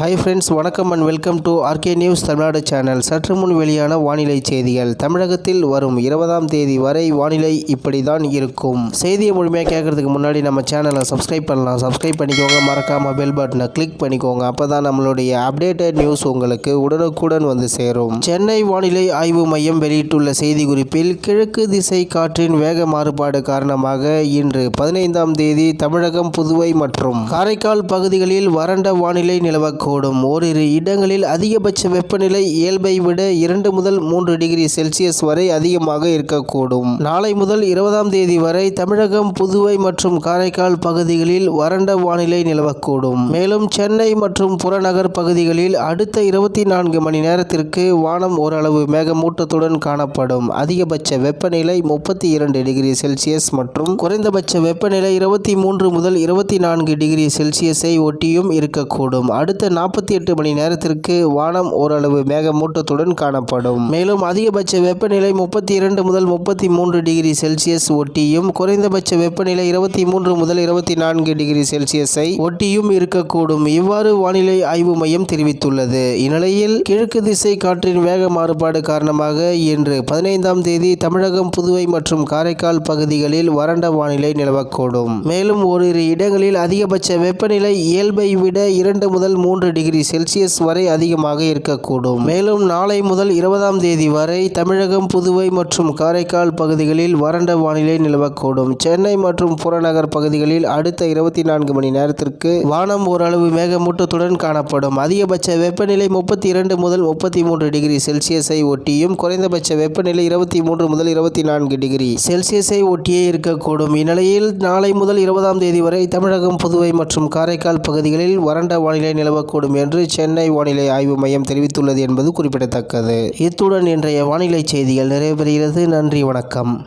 Hi friends வணக்கம் and welcome to RK news Tamil Nadu channel சற்று முன் வெளியான வானிலை செய்திகள். தமிழகத்தில் வரும் இருபதாம் தேதி வரை வானிலை இப்படி தான் இருக்கும். செய்தியை முழுமையாக கேட்கறதுக்கு முன்னாடி நம்ம சேனலை சப்ஸ்கிரைப் பண்ணலாம். சப்ஸ்கிரைப் பண்ணிக்கோங்க. மறக்காமல் பெல் பட்டனை கிளிக் பண்ணிக்கோங்க. அப்போ தான் நம்மளுடைய அப்டேட்டட் நியூஸ் உங்களுக்கு உடனுக்குடன் வந்து சேரும். சென்னை வானிலை ஆய்வு மையம் வெளியிட்டுள்ள செய்தி குறிப்பில் கிழக்கு திசை காற்றின் வேக மாறுபாடு காரணமாக இன்று பதினைந்தாம் தேதி தமிழகம் புதுவை மற்றும் காரைக்கால் பகுதிகளில் வறண்ட வானிலை இருக்கக்கூடும் ஓரிரு இடங்களில் அதிகபட்ச வெப்பநிலை இயல்பை விட இரண்டு முதல் மூன்று டிகிரி செல்சியஸ் வரை அதிகமாக இருக்கக்கூடும். நாளை முதல் இருபதாம் தேதி வரை தமிழகம் புதுவை மற்றும் காரைக்கால் பகுதிகளில் வறண்ட வானிலை நிலவக்கூடும். மேலும் சென்னை மற்றும் புறநகர் பகுதிகளில் அடுத்த இருபத்தி நான்கு மணி நேரத்திற்கு வானம் ஓரளவு மேகமூட்டத்துடன் காணப்படும். அதிகபட்ச வெப்பநிலை முப்பத்தி இரண்டு டிகிரி செல்சியஸ் மற்றும் குறைந்தபட்ச வெப்பநிலை இருபத்தி மூன்று முதல் இருபத்தி நான்கு டிகிரி செல்சியஸை ஒட்டியும் இருக்கக்கூடும். அடுத்த நாற்பத்தி எட்டு மணி நேரத்திற்கு வானம் ஓரளவு மேகமூட்டத்துடன் காணப்படும். மேலும் அதிகபட்ச வெப்பநிலை முப்பத்தி இரண்டு முதல் முப்பத்தி மூன்று டிகிரி செல்சியஸ் ஒட்டியும் குறைந்தபட்ச வெப்பநிலை இருபத்தி மூன்று முதல் இருபத்தி நான்கு டிகிரி செல்சியஸை ஒட்டியும் இருக்கக்கூடும். இவ்வாறு வானிலை ஆய்வு மையம் தெரிவித்துள்ளது. இந்நிலையில் கிழக்கு திசை காற்றின் வேக மாறுபாடு காரணமாக இன்று பதினைந்தாம் தேதி தமிழகம் புதுவை மற்றும் காரைக்கால் பகுதிகளில் வறண்ட வானிலை நிலவக்கூடும். மேலும் ஓரிரு இடங்களில் அதிகபட்ச வெப்பநிலை இயல்பை விட இரண்டு முதல் மூன்று டிகிரி செல்சியஸ் வரை அதிகமாக இருக்கக்கூடும். மேலும் நாளை முதல் இருபதாம் தேதி வரை தமிழகம் புதுவை மற்றும் காரைக்கால் பகுதிகளில் வறண்ட வானிலை நிலவக்கூடும். சென்னை மற்றும் புறநகர் பகுதிகளில் அடுத்த இருபத்தி நான்கு மணி நேரத்திற்கு வானம் ஓரளவு மேகமூட்டத்துடன் காணப்படும். அதிகபட்ச வெப்பநிலை முப்பத்தி இரண்டு முதல் முப்பத்தி மூன்று டிகிரி செல்சியஸை ஒட்டியும் குறைந்தபட்ச வெப்பநிலை இருபத்தி மூன்று முதல் இருபத்தி நான்கு டிகிரி செல்சியஸை ஒட்டியே இருக்கக்கூடும். இந்நிலையில் நாளை முதல் இருபதாம் தேதி வரை தமிழகம் புதுவை மற்றும் காரைக்கால் பகுதிகளில் வறண்ட வானிலை நிலவக்கூடும். என்று சென்னை வானிலை ஆய்வு மையம் தெரிவித்துள்ளது என்பது குறிப்பிடத்தக்கது. இத்துடன் இன்றைய வானிலை செய்திகள் நிறைவு பெறுகிறது. நன்றி வணக்கம்.